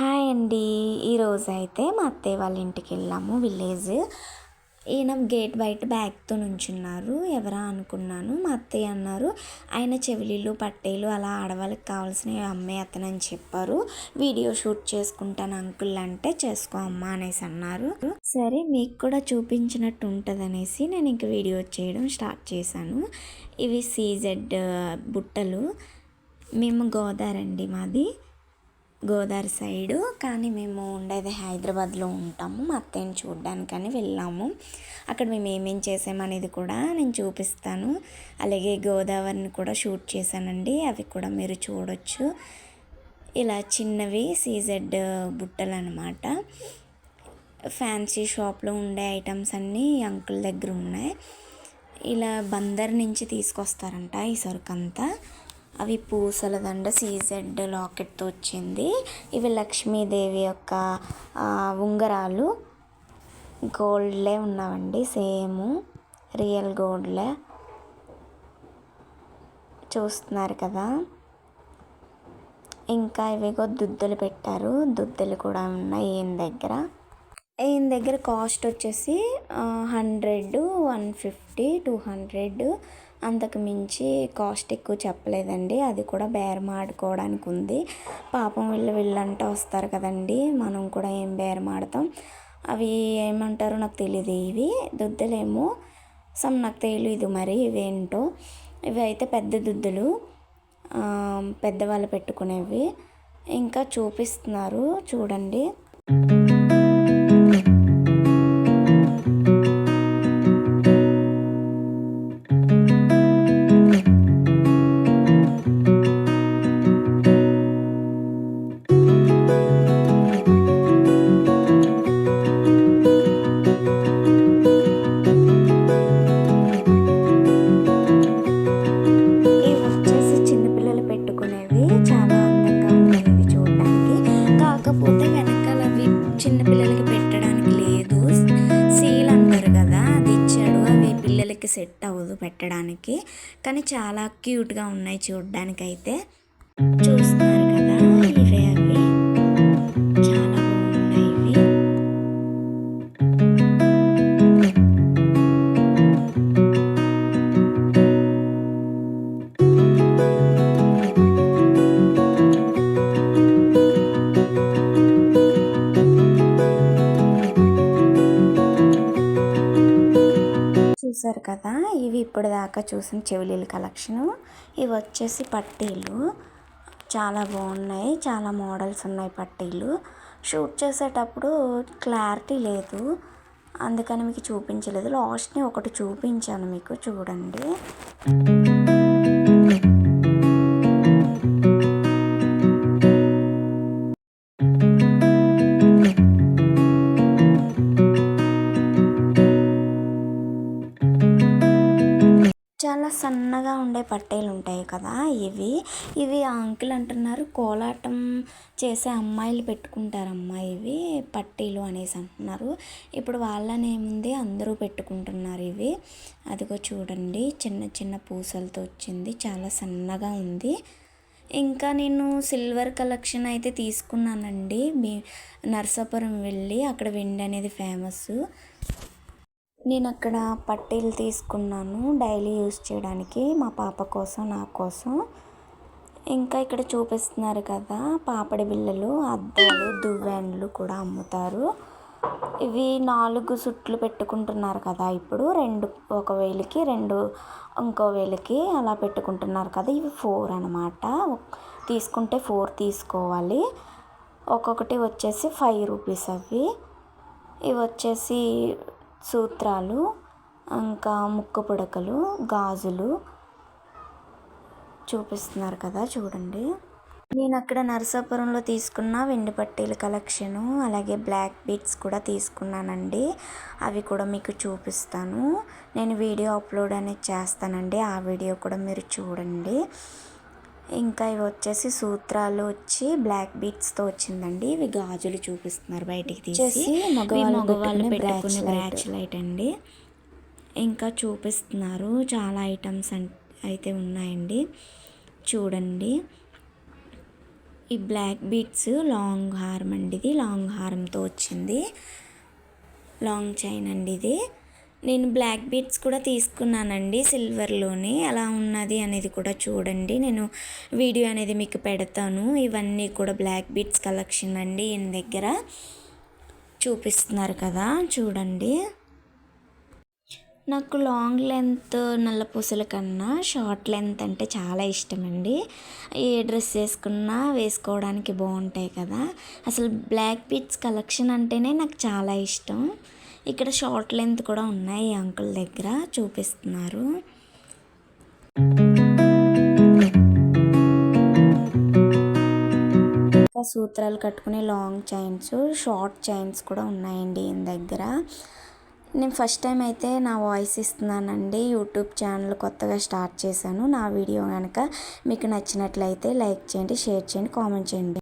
Hi అండి. ఈరోజు అయితే మా అత్తయ్య వాళ్ళ ఇంటికి వెళ్ళాము విలేజ్. ఈయన గేట్ బయట బ్యాగ్తో నుంచున్నారు. ఎవరా అనుకున్నాను. మా అత్తయ్య అన్నారు ఆయన చెవిలీలు పట్టేలు అలా ఆడవాళ్ళకి కావాల్సినవి అమ్మే అతనని చెప్పారు. వీడియో షూట్ చేసుకుంటాను అంకుల్ అంటే చేసుకో అమ్మా అనేసి అన్నారు. సరే మీకు కూడా చూపించినట్టు ఉంటుంది అనేసి నేను ఇంక వీడియో చేయడం స్టార్ట్ చేశాను. ఇవి సీజెడ్ బుట్టలు. మేము గోదావరి అండి మాది. గోదావరి సైడు కానీ మేము ఉండేది హైదరాబాద్లో ఉంటాము. మా అత్తయ్యని చూడ్డానికని వెళ్ళాము. అక్కడ మేము ఏమేం చేసామనేది కూడా నేను చూపిస్తాను. అలాగే గోదావరిని కూడా షూట్ చేశానండి. అవి కూడా మీరు చూడొచ్చు. ఇలా చిన్నవి సీజెడ్ బుట్టలు అనమాట ఫ్యాన్సీ షాప్లో ఉండే ఐటమ్స్ అన్నీ అంకుల్ దగ్గర ఉన్నాయి. ఇలా బందర్ నుంచి తీసుకొస్తారంట ఈ సరుకంతా. అవి పూసల దండ సీజెడ్ లాకెట్తో వచ్చింది. ఇవి లక్ష్మీదేవి యొక్క ఉంగరాలు. గోల్డ్లే ఉన్నావండి సేమ్. రియల్ గోల్డ్లే. చూస్తున్నారు కదా. ఇంకా ఇవిగో దుద్దలు పెట్టారు. దుద్దలు కూడా ఉన్నాయి ఈయన దగ్గర. ఈయన దగ్గర కాస్ట్ వచ్చేసి hundred one fifty two hundred. అంతకు మించి కాస్ట్ ఎక్కువ చెప్పలేదండి. అది కూడా బేరం ఆడుకోవడానికి ఉంది. పాపం వీళ్ళు వీళ్ళంటే వస్తారు కదండి. మనం కూడా ఏం బేరం ఆడతాం. అవి ఏమంటారో నాకు తెలియదు ఇవి. దుద్దలేమో. సమ్ నాకు తెలియదు మరి ఇవేంటో. ఇవి అయితే పెద్ద దుద్దులు. పెద్దవాళ్ళు పెట్టుకునేవి. ఇంకా చూపిస్తున్నారు. చూడండి. చిన్నపిల్లలకి పెట్టడానికి లేదు. సీల్ అంటారు కదా అది ఇచ్చాడు. అవి పిల్లలకి సెట్ అవ్వదు పెట్టడానికి. కానీ చాలా క్యూట్గా ఉన్నాయి చూడడానికైతే. అయితే చూసారు కదా ఇవి ఇప్పుడు దాకా చూసిన చెవిలీల కలెక్షను. ఇవి వచ్చేసి పట్టీలు. చాలా బాగున్నాయి. చాలా మోడల్స్ ఉన్నాయి పట్టీలు. షూట్ చేసేటప్పుడు క్లారిటీ లేదు. అందుకని మీకు చూపించలేదు. లాస్ట్ని ఒకటి చూపించాను మీకు. చూడండి. చాలా సన్నగా ఉండే పట్టేలు ఉంటాయి కదా ఇవి. ఇవి ఆ అంకుల్ అంటున్నారు కోలాటం చేసే అమ్మాయిలు పెట్టుకుంటారమ్మా ఇవి పట్టీలు అనేసి అంటున్నారు. ఇప్పుడు వాళ్ళనేముంది అందరూ పెట్టుకుంటున్నారు ఇవి. అదిగో చూడండి చిన్న చిన్న పూసలతో వచ్చింది చాలా సన్నగా ఉంది. ఇంకా నేను సిల్వర్ కలెక్షన్ అయితే తీసుకున్నానండి. మీ నర్సాపురం వెళ్ళి అక్కడ వెండి అనేది ఫేమస్ నేను అక్కడ పట్టీలు తీసుకున్నాను డైలీ యూస్ చేయడానికి మా పాప కోసం నా కోసం. ఇంకా ఇక్కడ చూపిస్తున్నారు కదా పాపడి బిళ్ళలు అద్దాలు దువ్వెండ్లు కూడా అమ్ముతారు. ఇవి నాలుగు సుట్లు పెట్టుకుంటున్నారు కదా ఇప్పుడు రెండు ఒక వేలికి రెండు ఇంకో వేలికి అలా పెట్టుకుంటున్నారు కదా. ఇవి ఫోర్ అనమాట తీసుకుంటే ఫోర్ తీసుకోవాలి. ఒక్కొక్కటి వచ్చేసి ఫైవ్ రూపీస్ అవి. ఇవి వచ్చేసి సూత్రాలు ఇంకా ముక్కు పుడకలు గాజులు చూపిస్తున్నారు కదా చూడండి. నేను అక్కడ నరసాపురంలో తీసుకున్న వెండి పట్టీల కలెక్షను అలాగే బ్లాక్ బీట్స్ కూడా తీసుకున్నానండి. అవి కూడా మీకు చూపిస్తాను. నేను వీడియో అప్లోడ్ అనేది చేస్తానండి. ఆ వీడియో కూడా మీరు చూడండి. ఇంకా ఇవి వచ్చేసి సూత్రాలు వచ్చి బ్లాక్ బీట్స్తో వచ్చిందండి. ఇవి గాజులు చూపిస్తున్నారు బయటికి తీసి. మగవాళ్ళు పెట్టుకునే బ్రాచ్ లైట్ అండి. ఇంకా చూపిస్తున్నారు చాలా ఐటమ్స్ అయితే ఉన్నాయండి. చూడండి. ఈ బ్లాక్ బీట్స్ లాంగ్ హారం అండి ఇది. లాంగ్ హారంతో వచ్చింది. లాంగ్ చైన్ అండి ఇది. నేను బ్లాక్ బీట్స్ కూడా తీసుకున్నానండి సిల్వర్లోని. ఎలా ఉన్నది అనేది కూడా చూడండి. నేను వీడియో అనేది మీకు పెడతాను. ఇవన్నీ కూడా బ్లాక్ బీట్స్ కలెక్షన్ అండి. ఈయన దగ్గర చూపిస్తున్నారు కదా. చూడండి. నాకు లాంగ్ లెంత్ నల్ల పూసల కన్నా షార్ట్ లెంత్ అంటే చాలా ఇష్టం అండి ఏ డ్రెస్ వేసుకున్నా వేసుకోవడానికి బాగుంటాయి కదా. అసలు బ్లాక్ బీట్స్ కలెక్షన్ అంటేనే నాకు చాలా ఇష్టం. ఇక్కడ షార్ట్ లెంత్ కూడా ఉన్నాయి ఈ అంకుల్ దగ్గర చూపిస్తున్నారు. సూత్రాలు కట్టుకునే లాంగ్ చైన్స్ షార్ట్ చైన్స్ కూడా ఉన్నాయండి ఈయన దగ్గర. నేను ఫస్ట్ టైం అయితే నా వాయిస్ ఇస్తున్నానండి యూట్యూబ్ ఛానల్ కొత్తగా స్టార్ట్ చేశాను. నా వీడియో కనుక మీకు నచ్చినట్లయితే లైక్ చేయండి షేర్ చేయండి కామెంట్ చేయండి.